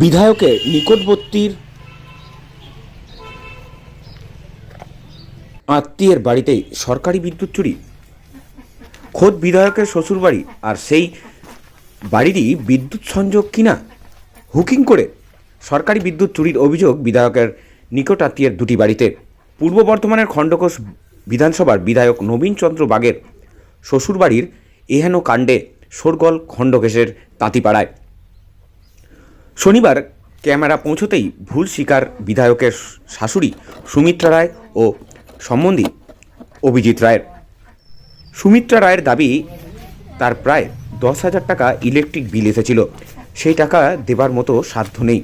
বিধায়কের নিকটবর্তীর আত্মীয়ের বাড়িতেই সরকারি বিদ্যুৎ চুরি। খোদ বিধায়কের শ্বশুরবাড়ি আর সেই বাড়িরই বিদ্যুৎ সংযোগ কিনা? হুকিং করে সরকারি বিদ্যুৎ চুরির অভিযোগ বিধায়কের নিকট আত্মীয়ের দুটি বাড়িতে। পূর্ব বর্ধমানের খণ্ডকোষ বিধানসভার বিধায়ক নবীন চন্দ্র বাগের শ্বশুরবাড়ির এহেন কাণ্ডে শোরগোল খণ্ডঘোষের তাঁতিপাড়ায়। শনিবার ক্যামেরা পৌঁছতেই ভুল স্বীকার বিধায়কের শাশুড়ি সুমিত্রা রায় ও সম্বন্ধী অভিজিৎ রায়ের। সুমিত্রা রায়ের দাবি, তার প্রায় দশ হাজার টাকা ইলেকট্রিক বিল এসেছিল। সেই টাকা দেবার মতো সাধ্য নেই।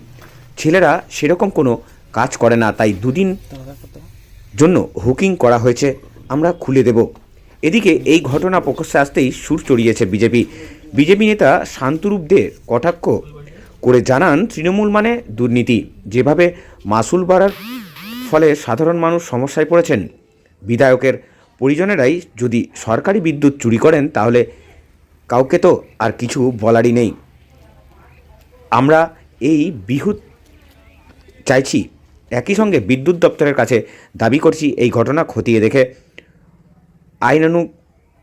ছেলেরা সেরকম কোনো কাজ করে না, তাই দুদিন জন্য হুকিং করা হয়েছে। আমরা খুলে দেব। এদিকে এই ঘটনা প্রকাশ্যে আসতেই সুর চড়িয়েছে বিজেপি। বিজেপি নেতা শান্তরূপ দে কটাক্ষ করে জানান তৃণমূল মানে দুর্নীতি। যেভাবে মাসুল বাড়ার ফলে সাধারণ মানুষ সমস্যায় পড়েছেন, বিধায়কের পরিজনেরাই যদি সরকারি বিদ্যুৎ চুরি করেন, তাহলে কাউকে তো আর কিছু বলারই নেই। আমরা এই বিহুত চাইছি, একই সঙ্গে বিদ্যুৎ দপ্তরের কাছে দাবি করছি, এই ঘটনা খতিয়ে দেখে আইনানু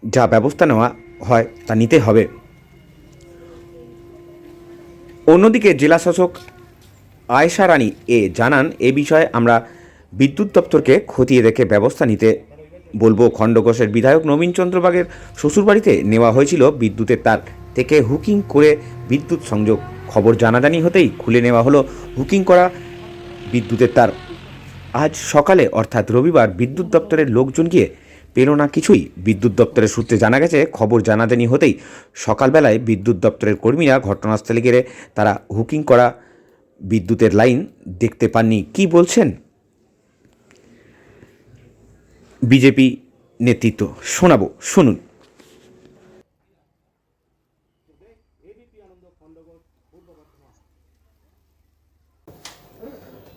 যা ব্যবস্থা নেওয়া হয় তা নিতে হবে। অন্যদিকে জেলাশাসক আয়েশা রানী এ জানান, এ বিষয়ে আমরা বিদ্যুৎ দপ্তরকে খতিয়ে দেখে ব্যবস্থা নিতে বলব। খণ্ডঘোষের বিধায়ক নবীন চন্দ্রবাগের শ্বশুরবাড়িতে নেওয়া হয়েছিল বিদ্যুতের তার। থেকে হুকিং করে বিদ্যুৎ সংযোগ খবর জানাজানি হতেই খুলে নেওয়া হলো হুকিং করা বিদ্যুতের তার। আজ সকালে, অর্থাৎ রবিবার, বিদ্যুৎ দপ্তরের লোকজন গিয়ে পেল না কিছুই। বিদ্যুৎ দপ্তরের সূত্রে জানা গেছে, খবর জানাজানি হতেই সকালবেলায় বিদ্যুৎ দপ্তরের কর্মীরা ঘটনাস্থলে গেলে তারা হুকিং করা বিদ্যুতের লাইন দেখতে পাননি। কি বলছেন? বিজেপি নেতৃত্ব। শোনাবো, শুনুন।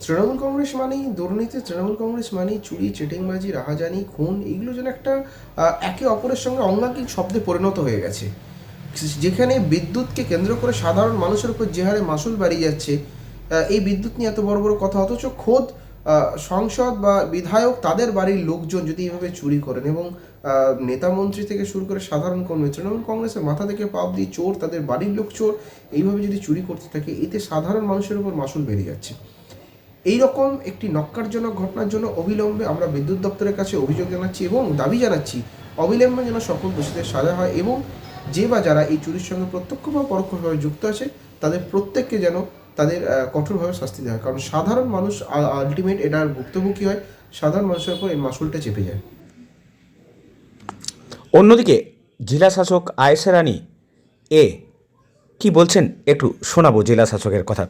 তৃণমূল কংগ্রেস মানেই দুর্নীতি, তৃণমূল কংগ্রেস মানেই চুরি, চিটিংবাজি, রাহাজানি, খুন এইগুলো যেন একটা একে অপরের সঙ্গে অঙ্গাঙ্গিক শব্দে পরিণত হয়ে গেছে। যেখানে বিদ্যুৎকে কেন্দ্র করে সাধারণ মানুষের উপর যে হারে মাসুল বাড়িয়ে যাচ্ছে এই বিদ্যুৎ নিয়ে এত বড় বড় কথা, অথচ খোদ সংসদ বা বিধায়ক তাদের বাড়ির লোকজন যদি এইভাবে চুরি করেন এবং নেতা মন্ত্রী থেকে শুরু করে সাধারণ কর্মী, তৃণমূল কংগ্রেসের মাথা থেকে পাপ দিয়ে চোর, তাদের বাড়ির লোক চোর, এইভাবে যদি চুরি করতে থাকে, এতে সাধারণ মানুষের উপর মাসুল বেড়ে যাচ্ছে। এই রকম একটি নক্কারজনক ঘটনার জন্য অবিলম্বে আমরা বিদ্যুৎ দপ্তরের কাছে অভিযোগ জানাচ্ছি এবং দাবি জানাচ্ছি, অবিলম্বে যেন সকল দোষীদের সাজা হয় এবং যে বা যারা এই চুরির সঙ্গে প্রত্যক্ষ বা পরোক্ষভাবে যুক্ত আছে, তাদের প্রত্যেককে যেন তাদের কঠোরভাবে শাস্তি দেওয়া হয়। কারণ সাধারণ মানুষ আলটিমেট এটার ভুক্তভোগী হয়, সাধারণ মানুষের উপর এই মাসুলটা চেপে যায়। অন্যদিকে জেলা শাসক আয়েশা রানী, এ কি বলছেন? একটু শোনাবো জেলা শাসকের কথা।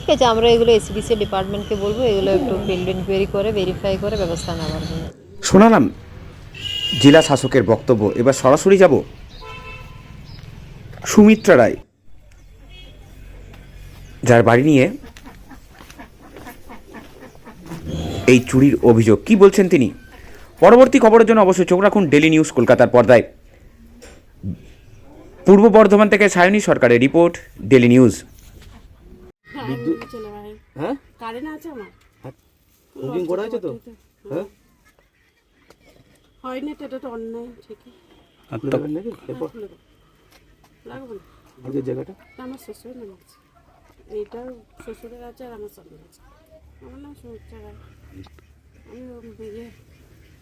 ঠিক আছে, আমরা এগুলো এসবিসি ডিপার্টমেন্টকে বলব, এগুলো একটু ফিল্ড ইনকোয়ারি করে ভেরিফাই করে ব্যবস্থা নেওয়ার জন্য। শোনালাম জেলা শাসকের বক্তব্য, এবার সরাসরি যাব। সুমিত্রা রায়, যার বাড়ি নিয়ে এই চুরির অভিযোগ। কি বলছেন তিনি? পরবর্তী খবরের জন্য অবশ্যই চোখ রাখুন ডেলি নিউজ কলকাতার পর্দায়। পূর্ব বর্ধমান থেকে সায়নী সরকারের রিপোর্ট ডেলি নিউজ বিদ্যুৎ চলে ভাই হ্যাঁ? কারেন্ট আছে আমার। বুকিং করা আছে তো? হ্যাঁ। হয়নি তো এটা তো অন্যায় ঠিকই। খুলে দেবেন নাকি? এরপর? খুলে লাগবে না। আগের জায়গাটা? আমার শ্বশুরের নাম আছে। এইটার শ্বশুরের আছে আর আমার স্বামীর আছে। আমার নাম সুমিত্রা রায় আমি ইয়ে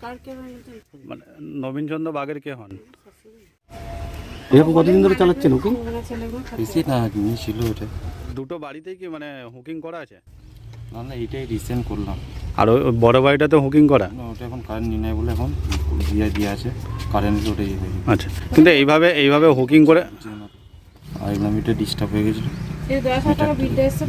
কার কে হয় মানে নবীনচন্দ্র বাগের কে হন? এরকম কতদিন ধরে চালাচ্ছেন ছেলেগুলো বেশি না ছিল ওটা। দুটো বাড়িতেই কি মানে হুকিং করা আছে? না না এটাই রিসেন্ট করলাম। আর ওই বড় বাড়িটাতে হুকিং করা? না, ওটা এখন কারেন্ট নিয়ে নেয় বলে এখন দিয়ে দিয়ে আছে। কারেন্ট ওটাই ইয়ে হয়ে গেছে। আচ্ছা কিন্তু এইভাবে এইভাবে হুকিং করে আর এগুলো এটা ডিস্টার্ব হয়ে গেছিল। এই দশ হাজার টাকা বিলটা এসছে।